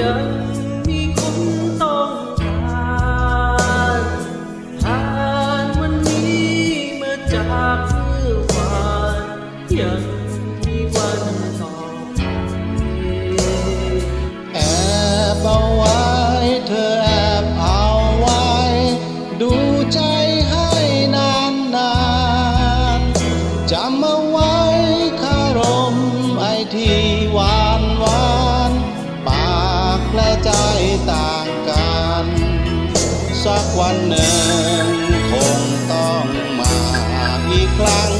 ยังมีคนต้องการทานวันนี้มาจากเมื่อวานยังมีวันต่อไปแอบเอา สักวันหนึ่งคงต้องมาอีกครั้ง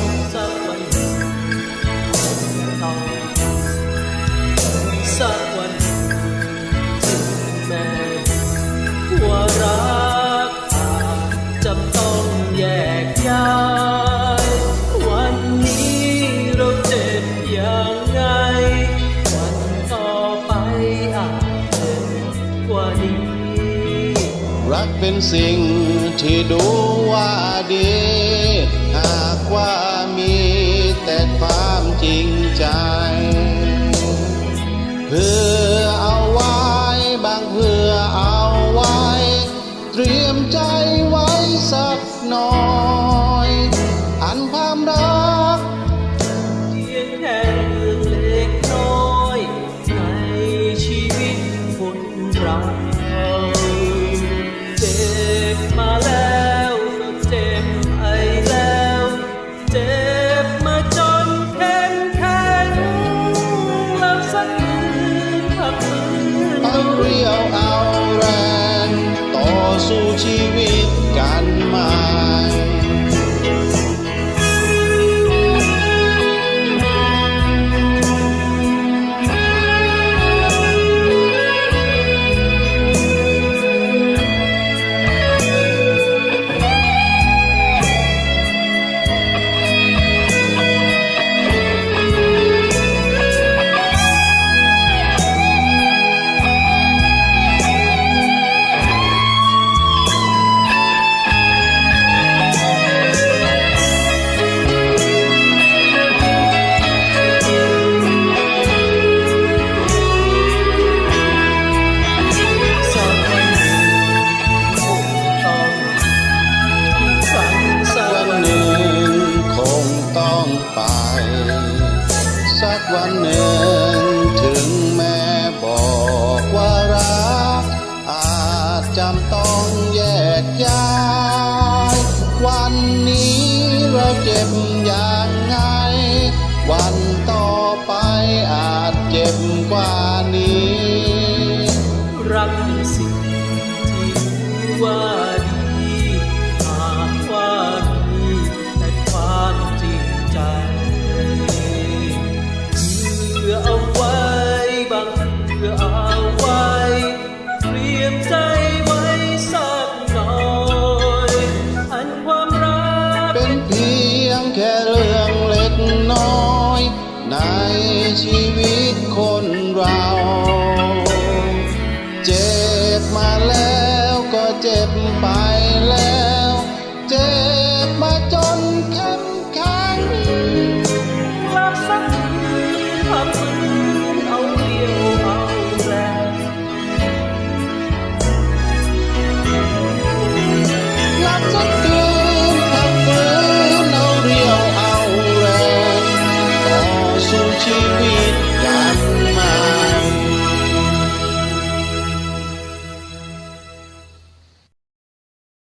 รักเป็นสิ่งที่ดูว่าดี หากว่ามีแต่ความจริงใจ เพื่อเอาไว้บางเพื่อเอาไว้ เตรียมใจไว้สักหน่อย อันความรักเพียงแค่เรื่อเล็กน้อยในชีวิตคนเรา น ไป สักวันหนึ่งถึงแม่บอกว่ารัก อาจจำต้องแยกย้าย วันนี้เราเจ็บอย่างไง วัน น้อยในชีวิตคนเรา เจ็บมาแล้วก็เจ็บไป แ